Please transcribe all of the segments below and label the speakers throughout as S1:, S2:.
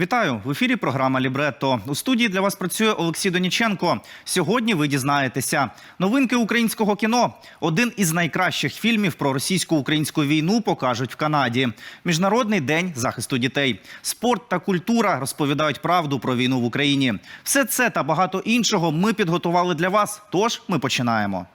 S1: Вітаю в ефірі. Програма Лібретто. У студії для вас працює Олексій Доніченко. Сьогодні ви дізнаєтеся новинки українського кіно. Один із найкращих фільмів про російсько-українську війну покажуть в Канаді. Міжнародний день захисту дітей. Спорт та культура розповідають правду про війну в Україні. Все це та багато іншого ми підготували для вас. Тож ми починаємо.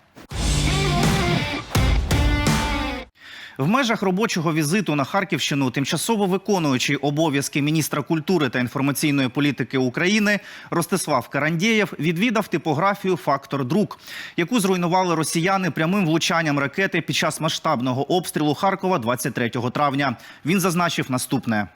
S1: В межах робочого візиту на Харківщину тимчасово виконуючий обов'язки міністра культури та інформаційної політики України Ростислав Карандєєв відвідав типографію Фактор Друк, яку зруйнували росіяни прямим влучанням ракети під час масштабного обстрілу Харкова 23 травня. Він зазначив наступне.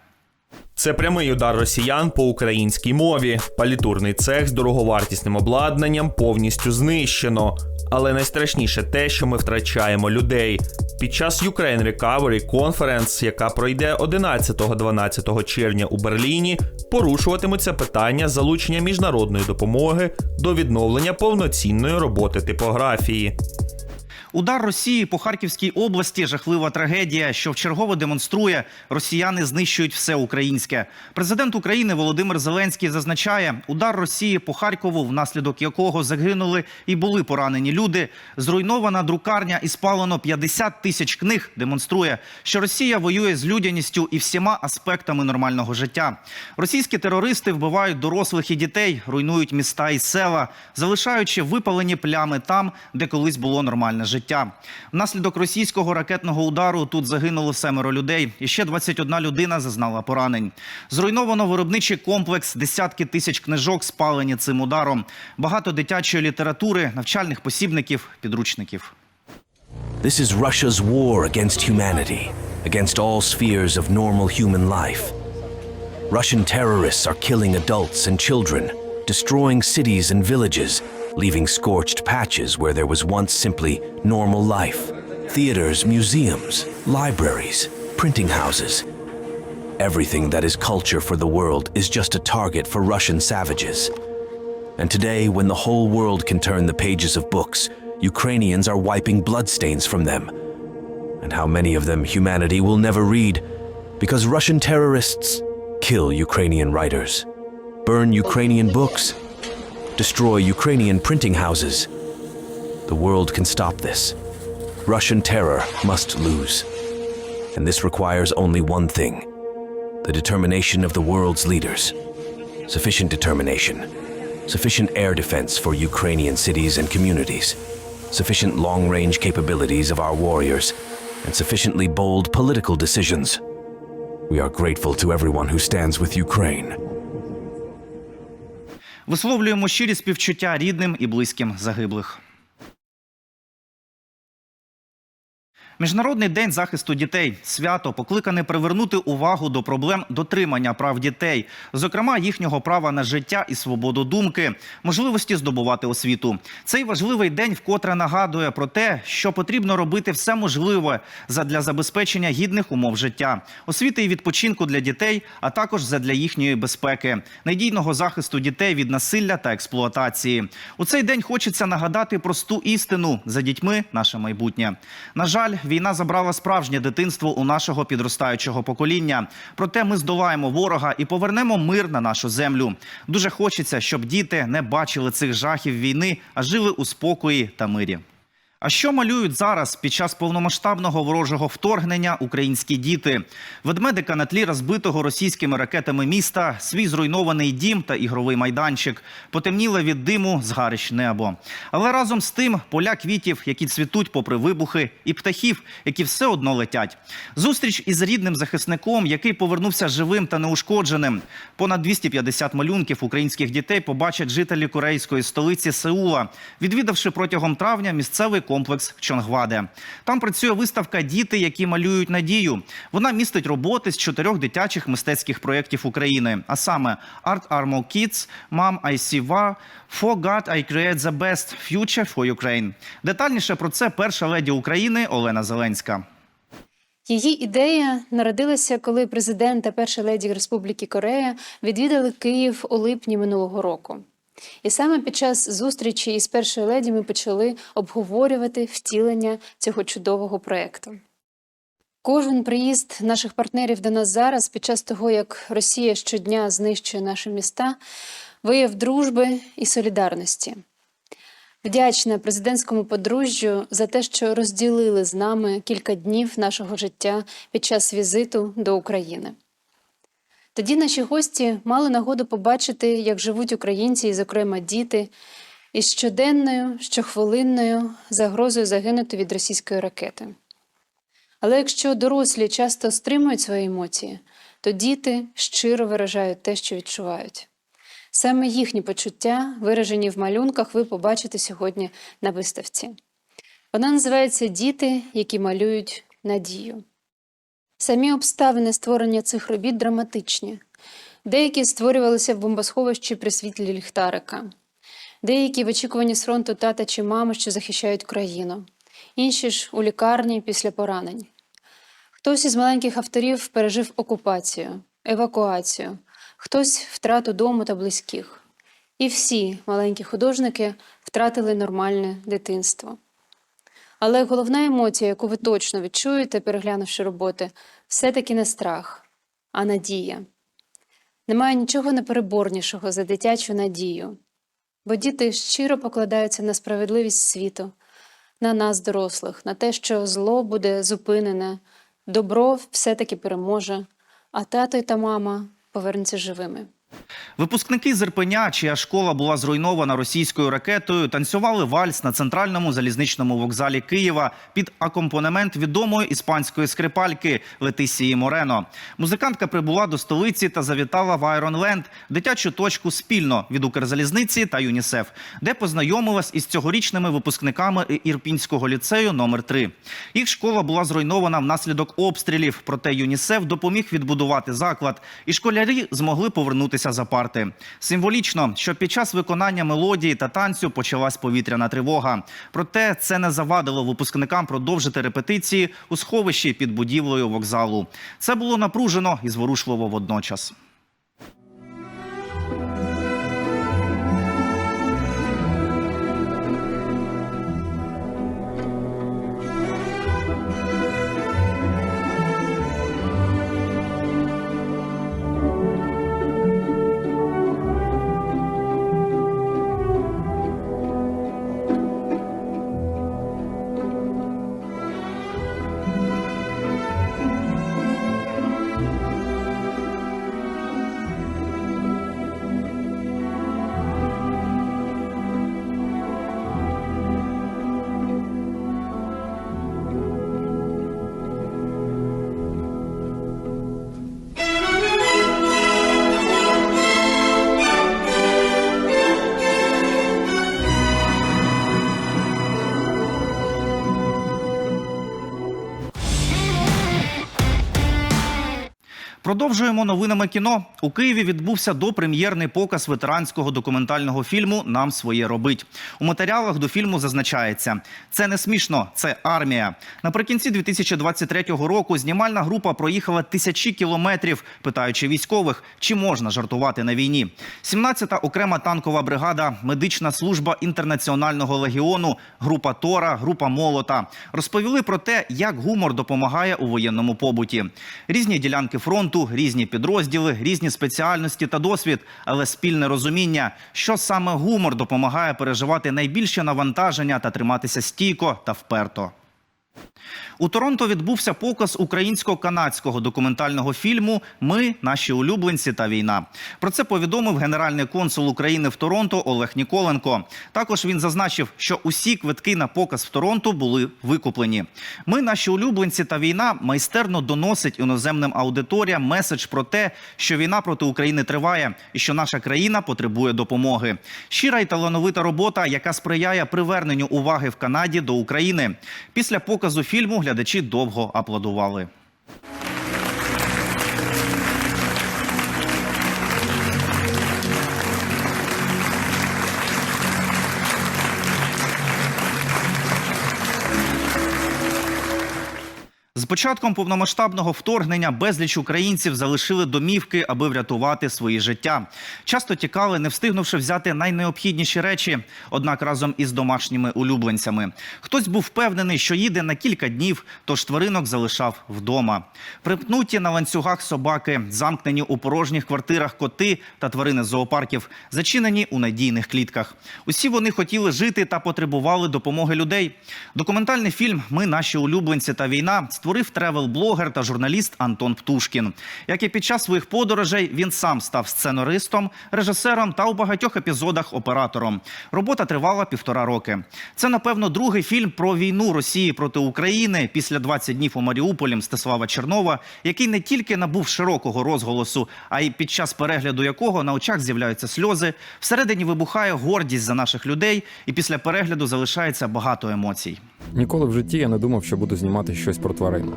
S2: Це прямий удар росіян по українській мові. Палітурний цех з дороговартісним обладнанням повністю знищено. Але найстрашніше те, що ми втрачаємо людей. Під час Ukraine Recovery Conference, яка пройде 11-12 червня у Берліні, порушуватимуться питання залучення міжнародної допомоги до відновлення повноцінної роботи типографії.
S1: Удар Росії по Харківській області жахлива трагедія, що вчергово демонструє, росіяни знищують все українське. Президент України Володимир Зеленський зазначає, удар Росії по Харкову, внаслідок якого загинули і були поранені люди. Зруйнована друкарня і спалено 50 тисяч книг. Демонструє, що Росія воює з людяністю і всіма аспектами нормального життя. Російські терористи вбивають дорослих і дітей, руйнують міста і села, залишаючи випалені плями там, де колись було нормальне життя. Внаслідок російського ракетного удару тут загинуло семеро людей, і ще 21 людина зазнала поранень. Зруйновано виробничий комплекс, десятки тисяч книжок спалені цим ударом, багато дитячої літератури, навчальних посібників, підручників.
S3: This is Russia's war against humanity, against all spheres of normal human life. Russian terrorists are killing adults and children, destroying cities and villages, leaving scorched patches where there was once simply normal life. Theaters, museums, libraries, printing houses. Everything that is culture for the world is just a target for Russian savages. And today, when the whole world can turn the pages of books, Ukrainians are wiping bloodstains from them. And how many of them humanity will never read because Russian terrorists kill Ukrainian writers, burn Ukrainian books, destroy Ukrainian printing houses. The world can stop this. Russian terror must lose. And this requires only one thing the determination of the world's leaders. Sufficient determination, sufficient air defense for Ukrainian cities and communities, sufficient long range capabilities of our warriors, and sufficiently bold political decisions. We are grateful to everyone who stands with Ukraine.
S1: Висловлюємо щирі співчуття рідним і близьким загиблих. Міжнародний день захисту дітей свято покликане привернути увагу до проблем дотримання прав дітей, зокрема їхнього права на життя і свободу думки, можливості здобувати освіту. Цей важливий день вкотре нагадує про те, що потрібно робити все можливе задля забезпечення гідних умов життя, освіти і відпочинку для дітей, а також задля їхньої безпеки, надійного захисту дітей від насилля та експлуатації. У цей день хочеться нагадати просту істину за дітьми наше майбутнє. На жаль, війна забрала справжнє дитинство у нашого підростаючого покоління. Проте ми здолаємо ворога і повернемо мир на нашу землю. Дуже хочеться, щоб діти не бачили цих жахів війни, а жили у спокої та мирі. А що малюють зараз під час повномасштабного ворожого вторгнення українські діти? Ведмедика на тлі розбитого російськими ракетами міста, свій зруйнований дім та ігровий майданчик, потемніле від диму згарищ небо. Але разом з тим поля квітів, які цвітуть попри вибухи, і птахів, які все одно летять. Зустріч із рідним захисником, який повернувся живим та неушкодженим. Понад 250 малюнків українських дітей побачать жителі корейської столиці Сеула, відвідавши протягом травня місцевий комплекс Чонгваде. Там працює виставка Діти, які малюють надію. Вона містить роботи з чотирьох дитячих мистецьких проєктів України, а саме Art Armo Kids, Mom I See War, For God I Create the Best Future for Ukraine. Детальніше про це перша леді України Олена Зеленська.
S4: Її ідея народилася, коли президент та перша леді Республіки Корея відвідали Київ у липні минулого року. І саме під час зустрічі із першою леді ми почали обговорювати втілення цього чудового проєкту. Кожен приїзд наших партнерів до нас зараз, під час того, як Росія щодня знищує наші міста, вияв дружби і солідарності. Вдячна президентському подружжю за те, що розділили з нами кілька днів нашого життя під час візиту до України. Тоді наші гості мали нагоду побачити, як живуть українці, і, зокрема, діти, із щоденною, щохвилинною загрозою загинути від російської ракети. Але якщо дорослі часто стримують свої емоції, то діти щиро виражають те, що відчувають. Саме їхні почуття, виражені в малюнках, ви побачите сьогодні на виставці. Вона називається Діти, які малюють надію. Самі обставини створення цих робіт драматичні. Деякі створювалися в бомбосховищі при світлі ліхтарика, деякі в очікуванні з фронту тата чи мами, що захищають країну, інші ж у лікарні після поранень. Хтось із маленьких авторів пережив окупацію, евакуацію, хтось втрату дому та близьких. І всі маленькі художники втратили нормальне дитинство. Але головна емоція, яку ви точно відчуєте, переглянувши роботи, все-таки не страх, а надія. Немає нічого непереборнішого за дитячу надію, бо діти щиро покладаються на справедливість світу, на нас, дорослих, на те, що зло буде зупинене, добро все-таки переможе, а тато та мама повернуться живими.
S1: Випускники з Ірпеня, чия школа була зруйнована російською ракетою, танцювали вальс на центральному залізничному вокзалі Києва під акомпанемент відомої іспанської скрипальки Летисії Морено. Музикантка прибула до столиці та завітала в Айронленд, дитячу точку спільно від Укрзалізниці та ЮНІСЕФ, де познайомилась із цьогорічними випускниками Ірпінського ліцею номер 3 Їх школа була зруйнована внаслідок обстрілів, проте ЮНІСЕФ допоміг відбудувати заклад, і школярі змогли повернутися за парти. Символічно, що під час виконання мелодії та танцю почалась повітряна тривога. Проте це не завадило випускникам продовжити репетиції у сховищі під будівлею вокзалу. Це було напружено і зворушливо водночас. Продовжуємо новинами кіно. У Києві відбувся допрем'єрний показ ветеранського документального фільму Нам своє робить. У матеріалах до фільму зазначається: це не смішно, це армія. Наприкінці 2023 року знімальна група проїхала тисячі кілометрів, питаючи військових, чи можна жартувати на війні. 17-та окрема танкова бригада, медична служба інтернаціонального легіону, група Тора, група Молота розповіли про те, як гумор допомагає у воєнному побуті. Різні ділянки фронту, різні підрозділи, різні спеціальності та досвід, але спільне розуміння, що саме гумор допомагає переживати найбільше навантаження та триматися стійко та вперто. У Торонто відбувся показ українсько-канадського документального фільму Ми, наші улюбленці та війна. Про це повідомив генеральний консул України в Торонто Олег Ніколенко. Також він зазначив, що усі квитки на показ в Торонто були викуплені. Ми, наші улюбленці та війна, майстерно доносить іноземним аудиторіям меседж про те, що війна проти України триває і що наша країна потребує допомоги. Щира й талановита робота, яка сприяє приверненню уваги в Канаді до України. Після показу фільму глядачі довго аплодували. Початком повномасштабного вторгнення безліч українців залишили домівки, аби врятувати свої життя. Часто тікали, не встигнувши взяти найнеобхідніші речі, однак разом із домашніми улюбленцями. Хтось був впевнений, що їде на кілька днів, тож тваринок залишав вдома. Припнуті на ланцюгах собаки, замкнені у порожніх квартирах коти та тварини зоопарків, зачинені у надійних клітках. Усі вони хотіли жити та потребували допомоги людей. Документальний фільм Ми наші улюбленці та війна створив тревел-блогер та журналіст Антон Птушкін. Як і під час своїх подорожей він сам став сценаристом, режисером та у багатьох епізодах оператором. Робота тривала півтора роки. Це, напевно, другий фільм про війну Росії проти України після 20 днів у Маріуполі Мстислава Чернова, який не тільки набув широкого розголосу, а й під час перегляду якого на очах з'являються сльози. Всередині вибухає гордість за наших людей, і після перегляду залишається багато емоцій.
S5: Ніколи в житті я не думав, що буду знімати щось про тварин.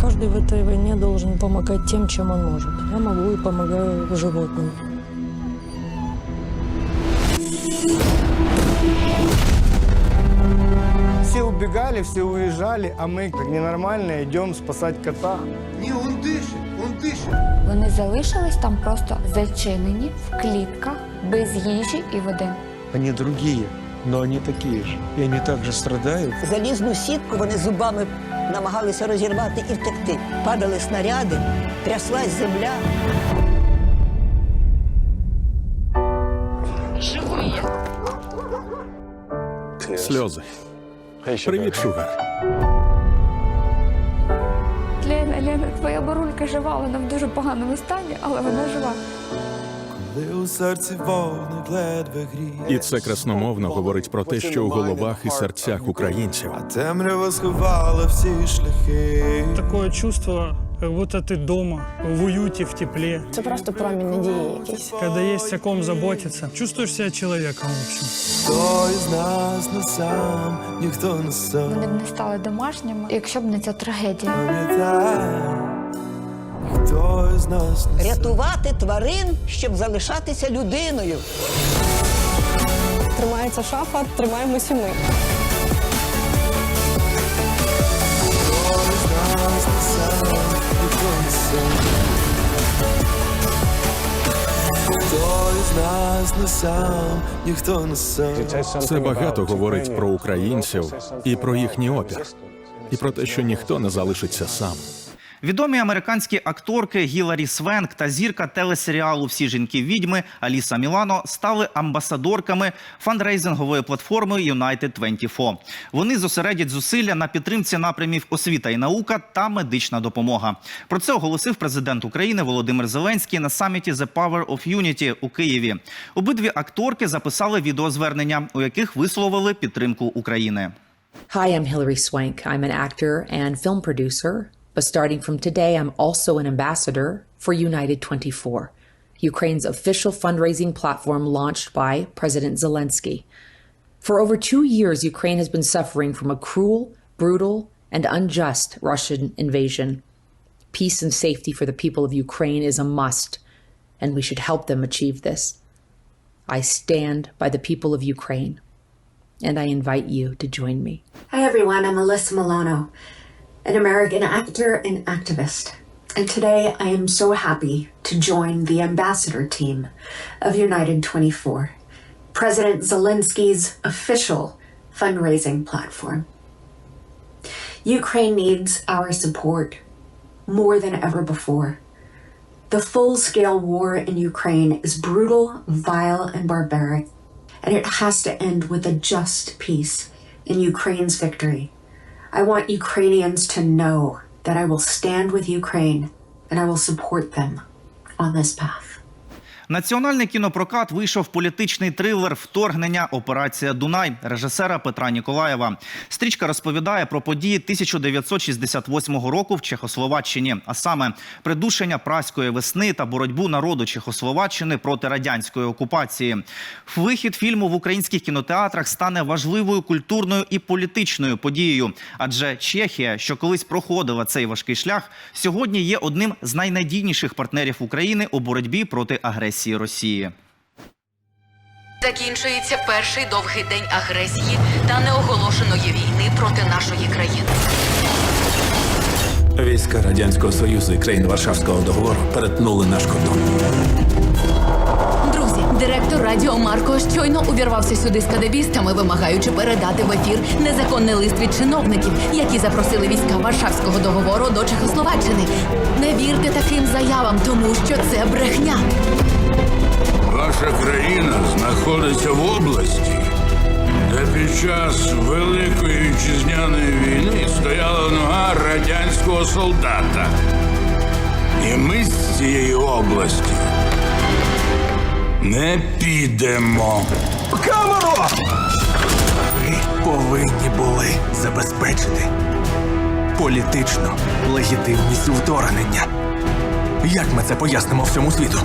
S6: Каждый в этой войне должен помогать тем, чем он может. Я могу и помогаю животным.
S7: Все убегали, все уезжали, а мы, как ненормальные, идем спасать кота.
S8: Не, он дышит, он дышит.
S9: Вони залишились там просто зачинені в клітках без їжі і води.
S10: Они другие, но они такие же. И они также страдают.
S11: Залізну сітку вони зубами намагалися розірвати і втекти. Падали снаряди, тряслась земля.
S12: Сльози. Привіт, Шугар.
S9: Лена, Лена, твоя барулька жива, вона в дуже поганому стані, але вона жива.
S12: І це красномовно говорить про те, що у головах і серцях українців
S8: Темрява сховала всі шляхи.
S7: Такое чувство, как будто ты дома, в уюте, в тепле.
S6: Це просто промінь надії якийсь.
S7: Когда есть о ком заботиться, чувствуешь себя человеком, в общем.
S8: Хто із нас не сам, ніхто не сам.
S9: Вони б не стали домашніми, якщо б не ця трагедія.
S8: Пам'ятай, хто із нас не.
S11: Рятувати тварин, щоб залишатися людиною.
S6: Тримається шафа, тримаємось і ми.
S8: Ніхто ніхто
S12: це багато говорить про українців і про їхній опір, і про те, що ніхто не залишиться сам.
S1: Відомі американські акторки Гіларі Свенк та зірка телесеріалу Всі жінки відьми Аліса Мілано стали амбасадорками фандрейзингової платформи United 24. Вони зосередять зусилля на підтримці напрямів освіта і наука та медична допомога. Про це оголосив президент України Володимир Зеленський на саміті The Power of Unity у Києві. Обидві акторки записали відеозвернення, у яких висловили підтримку України.
S13: Hi, I'm Hilary Swank. I'm an actor and film producer, but starting from today, I'm also an ambassador for United 24, Ukraine's official fundraising platform launched by President Zelensky. For over two years, Ukraine has been suffering from a cruel, brutal, and unjust Russian invasion. Peace and safety for the people of Ukraine is a must, and we should help them achieve this. I stand by the people of Ukraine, and I invite you to join me.
S9: Hi everyone, I'm Alyssa Milano, an American actor and activist. And today I am so happy to join the ambassador team of United 24, President Zelensky's official fundraising platform. Ukraine needs our support more than ever before. The full scale war in Ukraine is brutal, vile, and barbaric, and it has to end with a just peace in Ukraine's victory. I want Ukrainians to know that I will stand with Ukraine and I will support them on this path.
S1: Національний кінопрокат вийшов політичний трилер Вторгнення Операція Дунай режисера Петра Ніколаєва. Стрічка розповідає про події 1968 року в Чехословаччині, а саме придушення праської весни та боротьбу народу Чехословаччини проти радянської окупації. Вихід фільму в українських кінотеатрах стане важливою культурною і політичною подією. Адже Чехія, що колись проходила цей важкий шлях, сьогодні є одним з найнадійніших партнерів України у боротьбі проти агресії Росії.
S14: Закінчується перший довгий день агресії та неоголошеної війни проти нашої країни.
S10: Війська Радянського Союзу і країн Варшавського договору перетнули наш кордон.
S14: Друзі, директор радіо Марко щойно увірвався сюди з кадебістами, вимагаючи передати в ефір незаконний лист від чиновників, які запросили війська Варшавського договору до Чехословаччини. Не вірте таким заявам, тому що це брехня.
S15: Ваша країна знаходиться в області, де під час Великої вітчизняної війни стояла нога радянського солдата. І ми з цієї області не підемо.
S10: Камеру! Ви повинні були забезпечити політичну легітимність вторгнення. Як ми це пояснимо всьому світу?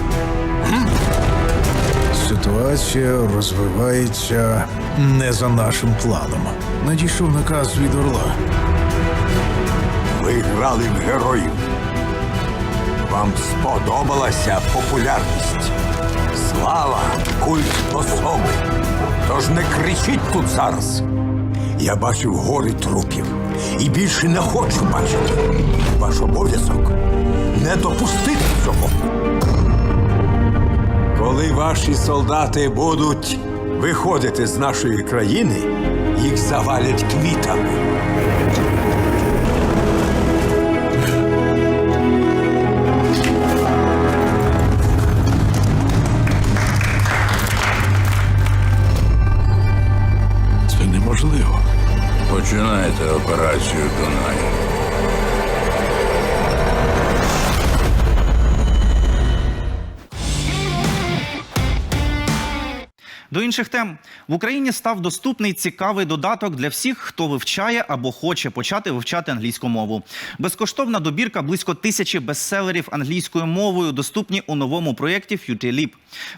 S16: Ситуація розвивається не за нашим планом. Надійшов наказ від Орла.
S15: Ви грали в героїв. Вам сподобалася популярність, слава, культ особи. Тож не кричіть тут зараз. Я бачив гори трупів і більше не хочу бачити. Ваш обов'язок не допустити цього. Коли ваші солдати будуть виходити з нашої країни, їх завалять квітами.
S1: До інших тем в Україні став доступний цікавий додаток для всіх, хто вивчає або хоче почати вивчати англійську мову. Безкоштовна добірка близько тисячі бестселерів англійською мовою доступні у новому проєкті FutureLeap.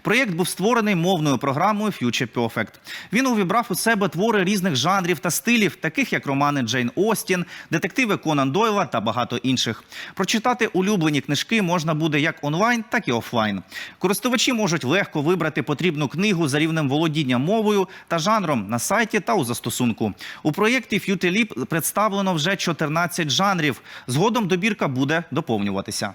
S1: Проєкт був створений мовною програмою Future Perfect. Він увібрав у себе твори різних жанрів та стилів, таких як романи Джейн Остін, детективи Конан Дойла та багато інших. Прочитати улюблені книжки можна буде як онлайн, так і офлайн. Користувачі можуть легко вибрати потрібну книгу за рівнем володіння мовою та жанром на сайті та у застосунку. У проєкті FutureLeap представлено вже 14 жанрів. Згодом добірка буде доповнюватися.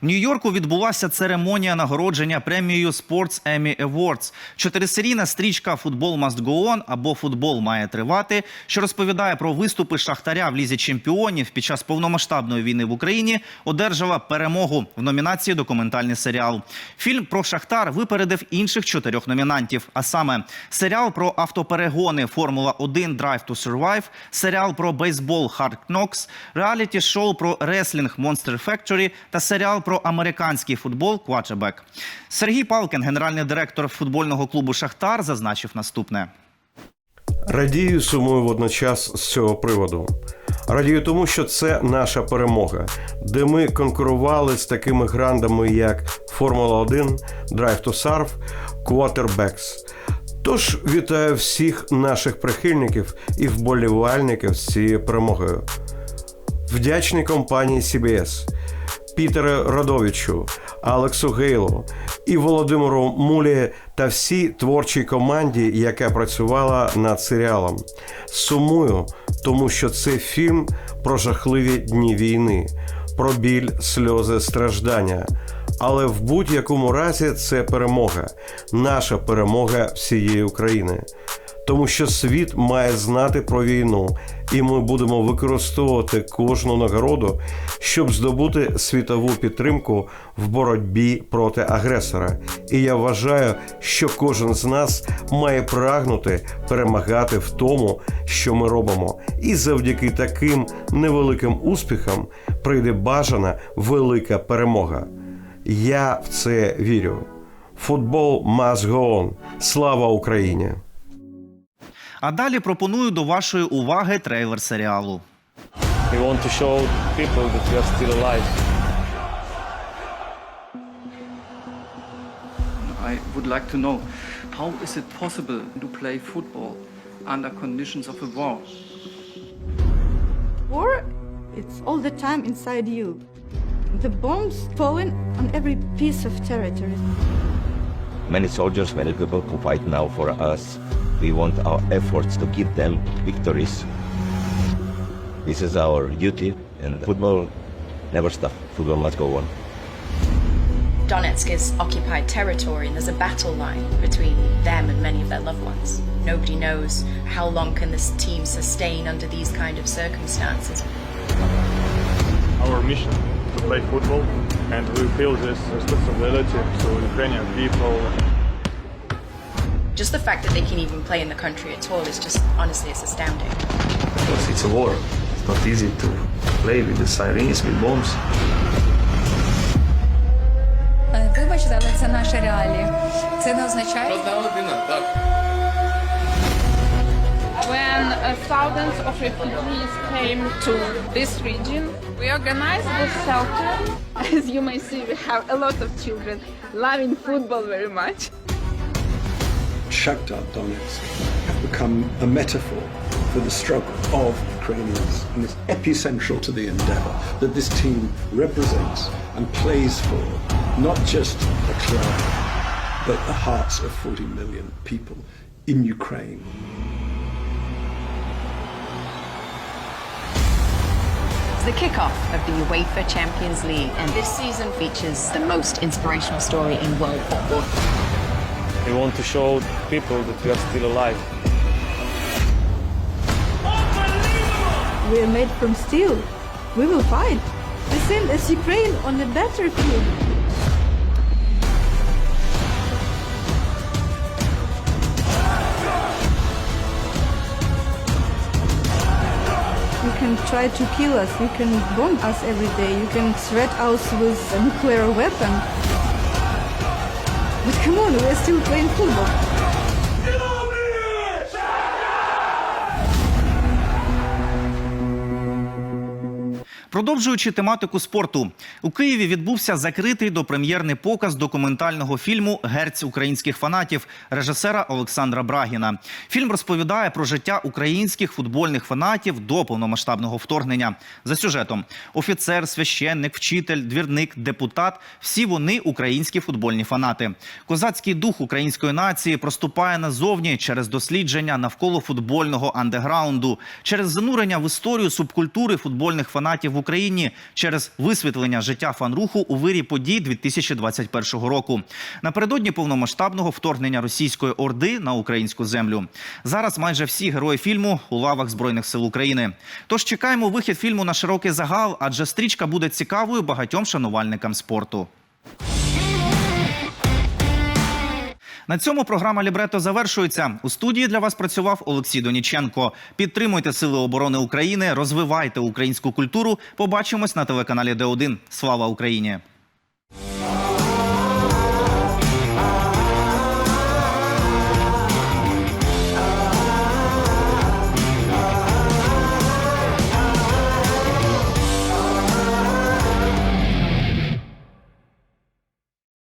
S1: В Нью-Йорку відбулася церемонія нагородження премією Sports Emmy Awards. Чотирисерійна стрічка Футбол Must Go On або Футбол має тривати, що розповідає про виступи шахтаря в лізі чемпіонів під час повномасштабної війни в Україні, одержала перемогу в номінації Документальний серіал. Фільм про Шахтар випередив інших чотирьох номінантів. А саме серіал про автоперегони Формула 1 Drive to Survive, серіал про бейсбол Hard Knocks, реаліті шоу про реслінг Monster Factory та серіал про американський футбол Квачебек. Сергій Палкін, генеральний директор футбольного клубу Шахтар, зазначив наступне.
S17: Радію сумую водночас з цього приводу. Радію тому, що це наша перемога, де ми конкурували з такими грандами, як Формула 1, Drive to Surf, Quarterbacks. Тож вітаю всіх наших прихильників і вболівальників з цією перемогою. Вдячний компанії CBS, Пітеру Радовичу, Алексу Гейлу і Володимиру Мулі та всій творчій команді, яка працювала над серіалом. Сумую, тому що це фільм про жахливі дні війни, про біль, сльози, страждання. Але в будь-якому разі це перемога, наша перемога всієї України. Тому що світ має знати про війну, і ми будемо використовувати кожну нагороду, щоб здобути світову підтримку в боротьбі проти агресора. І я вважаю, що кожен з нас має прагнути перемагати в тому, що ми робимо. І завдяки таким невеликим успіхам прийде бажана велика перемога. Я в це вірю. Футбол must go on. Слава Україні!
S1: А далі пропоную до вашої уваги трейлер серіалу.
S10: We want to show people that we are still alive.
S18: I would like to know how is it possible to play football under conditions of a war?
S19: War, it's all the time inside you. The bombs falling on every piece of territory.
S20: many soldiers, many people who fight now for us. We want our efforts to give them victories. This is our duty, and football never stops. Football must go on.
S21: Donetsk is occupied territory and there's a battle line between them and many of their loved ones. Nobody knows how long can this team sustain under these kind of circumstances.
S22: Our mission to play football and we feel this responsibility to Ukrainian people
S21: Just the fact that they can even play in the country at all is just honestly it's astounding.
S23: Because it's a war. It's not easy to play with the sirens, with bombs.
S24: Вибачте, але це наші реалії. Це не означає.
S25: When uh, thousands of refugees came to this region, we organized this shelter. As you may see, we have a lot of children loving football very much.
S26: Shakhtar Donetsk have become a metaphor for the struggle of Ukrainians and it's epicentral to the endeavor that this team represents and plays for not just a club, but the hearts of 40 million people in Ukraine.
S21: The kickoff of the UEFA Champions League and this season features the most inspirational story in world football.
S22: We want to show people that we are still alive.
S19: We are made from steel. We will fight. The same as Ukraine on the battlefield. You can try to kill us, you can bomb us every day, you can threat us with a nuclear weapon. Come on, we are still playing football.
S1: Продовжуючи тематику спорту, у Києві відбувся закритий допрем'єрний показ документального фільму Герць українських фанатів режисера Олександра Брагіна. Фільм розповідає про життя українських футбольних фанатів до повномасштабного вторгнення. За сюжетом офіцер, священник, вчитель, двірник, депутат всі вони українські футбольні фанати. Козацький дух української нації проступає назовні через дослідження навколо футбольного андеграунду, через занурення в історію субкультури футбольних фанатів в Україні, через висвітлення життя фанруху у вирі подій 2021 року. Напередодні повномасштабного вторгнення російської орди на українську землю. Зараз майже всі герої фільму у лавах збройних сил України. Тож чекаємо вихід фільму на широкий загал, адже стрічка буде цікавою багатьом шанувальникам спорту. На цьому програма Лібрето завершується. У студії для вас працював Олексій Доніченко. Підтримуйте Сили оборони України, розвивайте українську культуру. Побачимось на телеканалі Д1. Слава Україні!